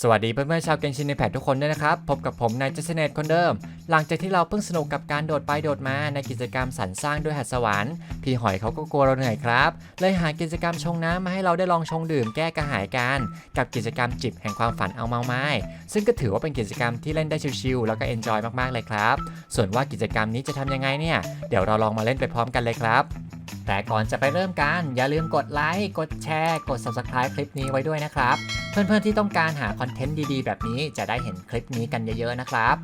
สวัสดีเพื่อนๆชาวเกนชินในแพททุกคนด้วยนะครับ พบกับผมนายเจสเนตคนเดิม หลังจากที่เราเพิ่งสนุกกับการโดดไปโดดมาในกิจกรรมสรรสร้างด้วยหัดสวรรค์พี่หอยเขาก็กลัวเราเหนื่อยครับ เลยหากิจกรรมชงน้ำมาให้เราได้ลองชงดื่มแก้กระหายกันกับกิจกรรมจิบแห่งความฝันเอาเมาไม้ซึ่งก็ถือว่าเป็นกิจกรรมที่เล่นได้ชิลๆแล้วก็เอนจอยมากๆเลยครับ ส่วนว่ากิจกรรมนี้จะทำยังไงเนี่ยเดี๋ยวเราลองมาเล่นไปพร้อมกันเลยครับ แต่ก่อนจะไปเริ่มกัน อย่าลืมกดไลค์ กดแชร์ กด subscribe คลิปนี้ไว้ด้วยนะครับ เพื่อนๆที่ต้องการหาคอนเทนต์ดีๆ แบบนี้จะได้เห็นคลิปนี้กันเยอะๆนะครับ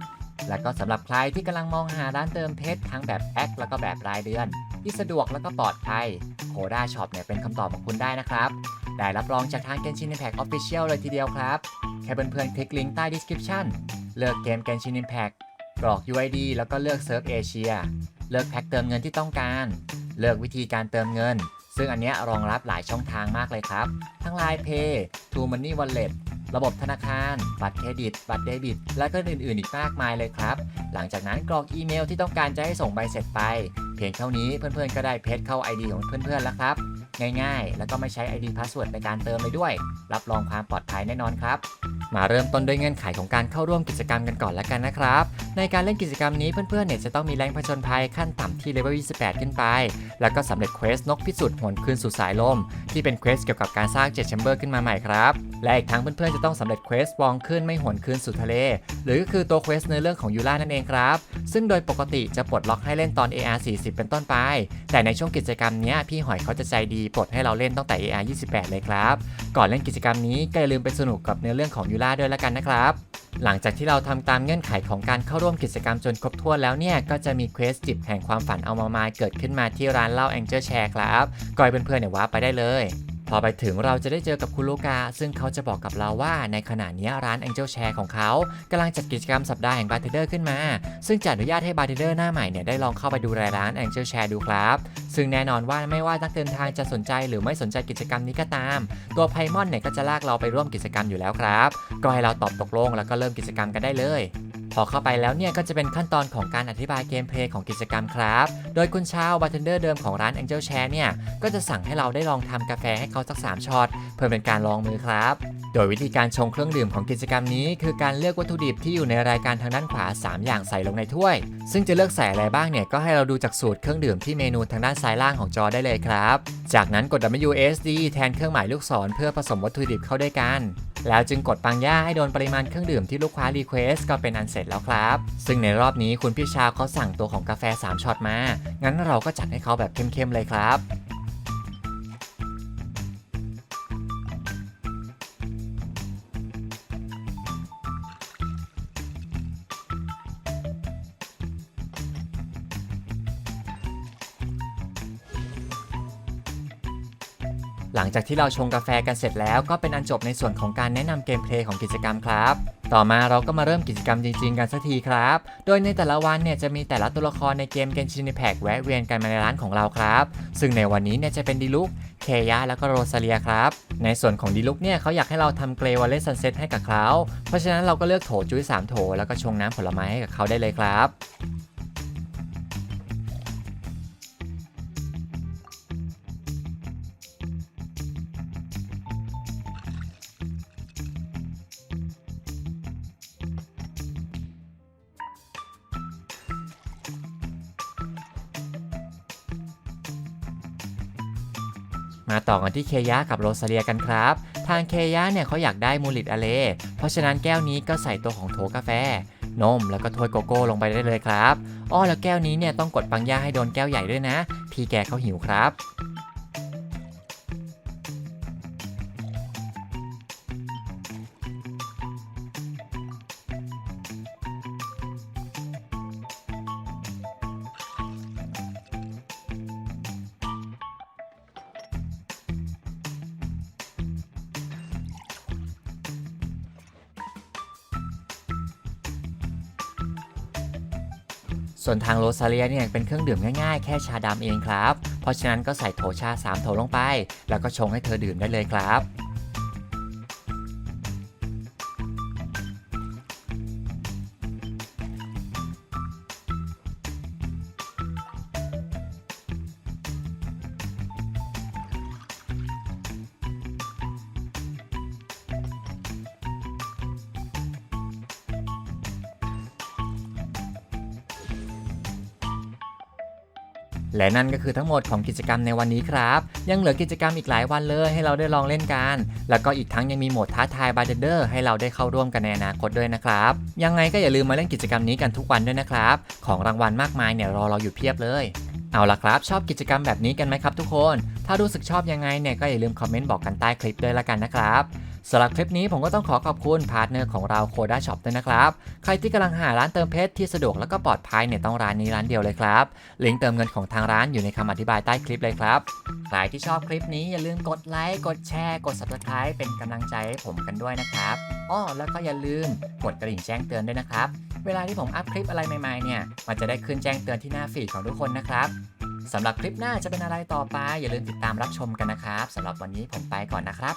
แล้วก็สำหรับใครที่กำลังมองหาร้านเติมเพชรทั้งแบบแอคแล้วก็แบบรายเดือน ที่สะดวกแล้วก็ปลอดภัยโคด้าช็อปเนี่ยเป็นคำตอบของคุณได้นะครับ ได้รับรองจากทาง Genshin Impact Official เลยทีเดียวครับ แค่เพื่อนๆคลิกลิงก์ใต้ description เลือกเกม Genshin Impact กรอก UID แล้วก็เลือกเซิร์ฟเอเชียเลือกแพ็คเติมเงินที่ต้องการ เลือกวิธีการเติมเงิน ซึ่งอันนี้รองรับหลายช่องทางมากเลยครับ ทั้ง Line Pay True Money Wallet ระบบธนาคาร บัตรเครดิต บัตรเดบิต และก็อื่นๆ อีกมากมายเลยครับ หลังจากนั้นกรอกอีเมลที่ต้องการจะให้ส่งใบเสร็จไป เพียงเท่านี้เพื่อนๆ ก็ได้เพจเข้า ID ของเพื่อนๆ แล้วครับ ง่ายๆ แล้วก็ไม่ใช้ ID Password ในการเติมเลยด้วย รับรองความปลอดภัยแน่นอนครับ มาเริ่มต้นด้วยเงื่อนไขของการเข้าร่วมกิจกรรมกันก่อนแล้วกันนะครับ ในการเล่นกิจกรรมนี้เพื่อนๆเนี่ยจะต้องมีแรงผจญภัยขั้นต่ำที่เลเวล 28 ขึ้นไป แล้วก็สำเร็จเควสนกพิสูจน์หวนคืนสู่สายลม ที่เป็นเควสเกี่ยวกับการสร้างเจ็ดแชมเบอร์ขึ้นมาใหม่ครับ และอีกทั้งเพื่อนๆจะต้องสำเร็จเควสวองขึ้นไม่หวนคืนสู่ทะเล หรือก็คือตัวเควสในเรื่องของยูล่านั่นเองครับ ซึ่งโดยปกติจะปลดล็อกให้เล่นตอน AR 40 เป็นต้นไป แต่ในช่วงกิจกรรมนี้พี่หอยเขาจะใจดีปลดให้เราเล่นตั้งแต่ AR 28 เลยครับ ก่อนเล่นกิจกรรมนี้ก็อย่าลืมไปสนุกกับเนื้อเรื่องของยูล่าด้วยละกันนะครับหลังจากที่เราทำตามเงื่อนไขของการเข้าร่วมกิจกรรมจนครบถ้วนแล้วเนี่ย ก็จะมีเควสจิบแห่งความฝันเอามามาเกิดขึ้นมาที่ร้านเหล้าแองเจิลแชร์ครับก็ให้เพื่อนๆเนี่ยว้าไปได้เลย อไปถึงเราจะได้เจอกับคุณลูกา ซึ่งเขาจะบอกกับเราว่าในขณะนี้ร้าน Angel Share ของเขากำลังจัดกิจกรรมสัปดาห์แห่งบาร์เทนเดอร์ขึ้นมา ซึ่งจะอนุญาตให้บาร์เทนเดอร์หน้าใหม่เนี่ยได้ลองเข้าไปดูรายร้าน Angel Share ดูครับ ซึ่งแน่นอนว่าไม่ว่านักเดินทางจะสนใจหรือไม่สนใจกิจกรรมนี้ก็ตาม ตัวไพมอนเนี่ยก็จะลากเราไปร่วมกิจกรรมอยู่แล้วครับ ก็ให้เราตอบตกลงแล้วก็เริ่มกิจกรรมกันได้เลย พอเข้าไปแล้วเนี่ยก็จะเป็นขั้นตอนของการอธิบายเกมเพลย์ของกิจกรรมครับ โดยคุณชาวบาร์เทนเดอร์เดิมของร้าน Angel Share เนี่ยก็จะสั่งให้เราได้ลองทำกาแฟให้เขาสัก 3ช็อตเพื่อเป็นการลองมือครับ โดยวิธีการชงเครื่องดื่มของกิจกรรมนี้ คือการเลือกวัตถุดิบที่อยู่ในรายการทางด้านขวา 3 อย่างใส่ลงในถ้วย ซึ่งจะเลือกใส่อะไรบ้างเนี่ยก็ให้เราดูจากสูตรเครื่องดื่มที่เมนูทางด้านซ้ายล่างของจอได้เลยครับ จากนั้นกด WSD แทนเครื่องหมายลูกศรเพื่อผสมวัตถุดิบเข้าด้วยกัน แล้วจึงกดปังย่าให้โดนปริมาณเครื่องดื่มที่ลูกค้ารีเควสก็เป็นอันเสร็จแล้วครับ ซึ่งในรอบนี้คุณพี่ชาเขาสั่งตัวของกาแฟ 3ช็อตมา งั้นเราก็จัดให้เขาแบบเข้มๆเลยครับ หลังจากที่เราชงกาแฟกันเสร็จแล้วก็เป็นอันจบในส่วนของการแนะนำเกมเพลย์ของกิจกรรมครับ ต่อมาเราก็มาเริ่มกิจกรรมจริง ๆ กันสักทีครับ โดยในแต่ละวันเนี่ยจะมีแต่ละตัวละครในเกม Genshin Impact แวะเวียนกันมาในร้านของเราครับ ซึ่งในวันนี้เนี่ยจะเป็นดิลุกเคยะแล้วก็โรซาเลียครับ ในส่วนของดิลุกเนี่ยเขาอยากให้เราทำเกรวอลเลซันเซ็ตให้กับเขา เพราะฉะนั้นเราก็เลือกโถจุ้ย3โถแล้วก็ชงน้ำผลไม้ให้กับเขาได้เลยครับ มาต่อกันที่เคยะกับโรซาเลียกันครับ ทางเคยะเนี่ยเขาอยากได้มูลิตอเล เพราะฉะนั้นแก้วนี้ก็ใส่ตัวของโถกาแฟ นมแล้วก็ถ้วยโกโก้ลงไปได้เลยครับ อ้อแล้วแก้วนี้เนี่ยต้องกดปังย่าให้โดนแก้วใหญ่ด้วยนะ พี่แกเขาหิวครับ ส่วนทางโรซาเลียเนี่ยเป็นเครื่องดื่มง่ายๆ แค่ชาดำเองครับ เพราะฉะนั้นก็ใส่โถชา 3 โถลงไป แล้วก็ชงให้เธอดื่มได้เลยครับ และนั่นก็คือทั้งหมดของกิจกรรมในวันนี้ครับ ยังเหลือกิจกรรมอีกหลายวันเลยให้เราได้ลองเล่นกัน แล้วก็อีกทั้งยังมีโหมดท้าทายบาร์เดอร์ให้เราได้เข้าร่วมกันในอนาคตด้วยนะครับ ยังไงก็อย่าลืมมาเล่นกิจกรรมนี้กันทุกวันด้วยนะครับ ของรางวัลมากมายเนี่ยรอเราอยู่เพียบเลยเอาล่ะครับ ชอบกิจกรรมแบบนี้กันไหมครับทุกคน ถ้ารู้สึกชอบยังไงเนี่ยก็อย่าลืมคอมเมนต์บอกกันใต้คลิปด้วยละกันนะครับ สำหรับคลิปนี้ผมก็ต้องขอขอบคุณพาร์ทเนอร์ของเราโคด้าช็อปด้วยนะครับ ใครที่กำลังหาร้านเติมเพชรที่สะดวกแล้วก็ปลอดภัยเนี่ยต้องร้านนี้ร้านเดียวเลยครับ ลิงก์เติมเงินของทางร้านอยู่ในคำอธิบายใต้คลิปเลยครับ ใครที่ชอบคลิปนี้อย่าลืมกดไลค์ กดแชร์ กด subscribe เป็นกำลังใจให้ผมกันด้วยนะครับอ้อแล้วก็อย่าลืมกดกระดิ่งแจ้งเตือนด้วยนะครับ เวลาที่ผมอัพคลิปอะไรใหม่ๆเนี่ย มันจะได้ขึ้นแจ้งเตือนที่หน้าฟีดของทุกคนนะครับสำหรับคลิปหน้าจะเป็นอะไรต่อไป อย่าลืมติดตามรับชมกันนะครับสำหรับวันนี้ผมไปก่อนนะครับ